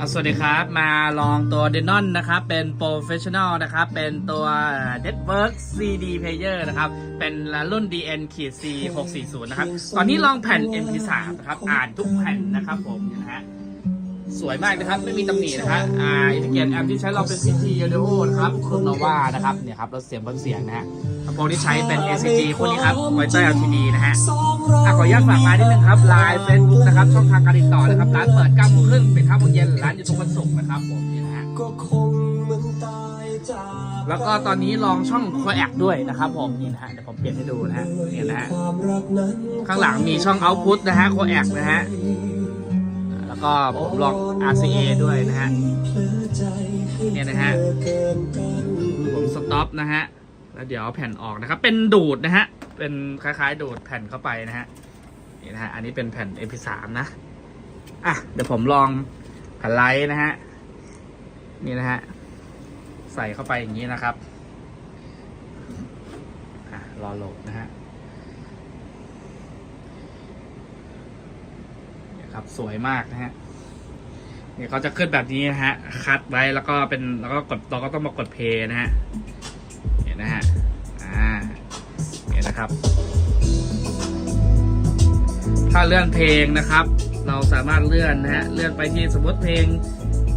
อะสวัสดีครับ มาลองตัว Denon นะครับ เป็น Professional นะครับ เป็นตัว Network CD Player นะครับ เป็นรุ่น DN ขีด C 640 นะครับ ตอนนี้ลองแผ่น MP3 นะครับ อ่านทุกแผ่นนะครับผมนะฮะ สวยมากนะครับ ไม่มีตำหนินะครับอ่าอินทิเกรตแอมที่ใช้เราเป็น PT Audio นะครับรุ่น Nova นะครับเนี่ยครับรถเสียงบนเสียงนะฮะลำโพงที่ใช้เป็น ACG คู่นี้ครับ Monitor LTD นะฮะอะขออนุญาตฝากร้านนิดนึงครับไลน์เฟซบุ๊กนะครับ ช่องทางการติดต่อนะครับ ร้านเปิด9โมงครึ่งปิด5โมงเย็นร้านอยู่ทุกวันศุกร์นะครับผมนี่นะฮะก็คงมึงตายจากแล้วก็ตอนนี้ลองช่องโคแอกด้วยนะครับผมนี่นะฮะเดี๋ยวผมเปลี่ยนให้ดูนะฮะนี่นะฮะความรักนั้นข้างหลังมีช่องเอาพุ t นะฮะโคแอกนะฮะแล้ว ก็ผมลอง RCA ด้วยนะฮะเนี่ยนะฮะผมสต็อปนะฮะแล้วเดี๋ยวแผ่นออกนะครับ เป็นดูดนะฮะเป็นคล้ายๆ ดูดแผ่นเข้าไปนะฮะนี่นะฮะอันนี้เป็นแผ่น MP3 นะอะเดี๋ยวผมลองแผ่นไลท์นะฮะนี่นะฮะใส่เข้าไปอย่างนี้นะครับอะรอโหลดนะฮะเนี่ย ครับ สวยมากนะฮะเนี่ยเขาจะขึ้นแบบนี้นะฮะ คัดไว้แล้วก็เป็นแล้วก็กดเราก็ต้องมากดเพย์นะฮะเนี่ยนะฮะอ่าเนี่ยนะครับ ถ้าเลื่อนเพลงนะครับ เราสามารถเลื่อนนะฮะเลื่อนไปที่สมมติเพลง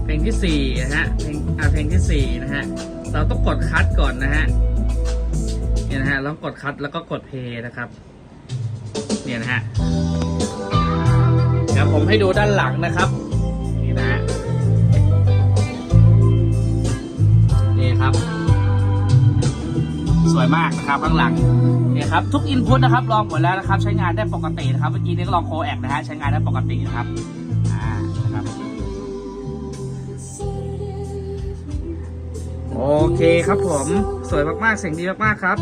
เพลงที่สี่นะฮะเพลงอ่าเพลงที่สี่นะฮะเราต้องกดคัดก่อนนะฮะเนี่ยนะฮะแล้วกดคัดแล้วก็กดเพลย์นะครับ เนี่ยนะฮะ ผมให้ดูด้านหลังนะครับ นี่นะ นี่ครับ สวยมากนะครับข้างหลังนี่ครับ ทุกอินพุตนะครับลองหมดแล้วนะครับ ใช้งานได้ปกตินะครับ เมื่อกี้นี้ก็ลองโคแอกนะฮะใช้งานได้ปกตินะครับอ่านะครับโอเคครับผม สวยมากๆเสียงดีมากๆครับ